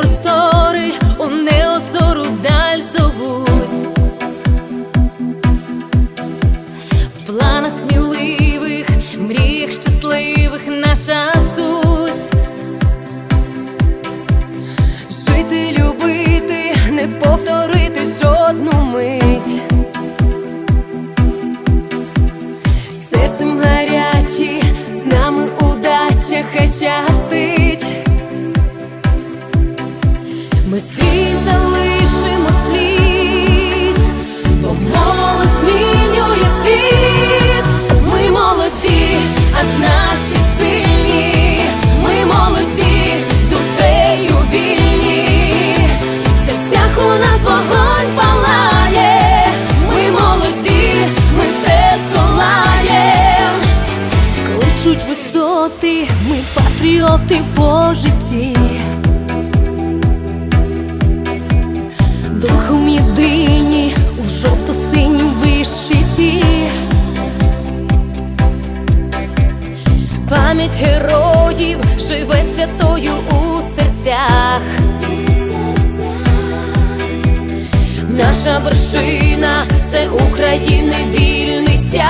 простори у неозору даль зовуть. В планах сміливих, мріях щасливих наша суть. Жити, любити, не повторити жодну мить. Серцем гарячі, з нами удача хай щастить. Ми свій залишимо слід, бо молодь змінює світ. Ми молоді, а значить сильні. Ми молоді, душею вільні. В серцях у нас вогонь палає. Ми молоді, ми все здолаєм. Кличуть висоти, ми патріоти по житті. Єдині у жовто-синім вишиті. Пам'ять героїв живе святою у серцях. Наша вершина це України вільний стяг.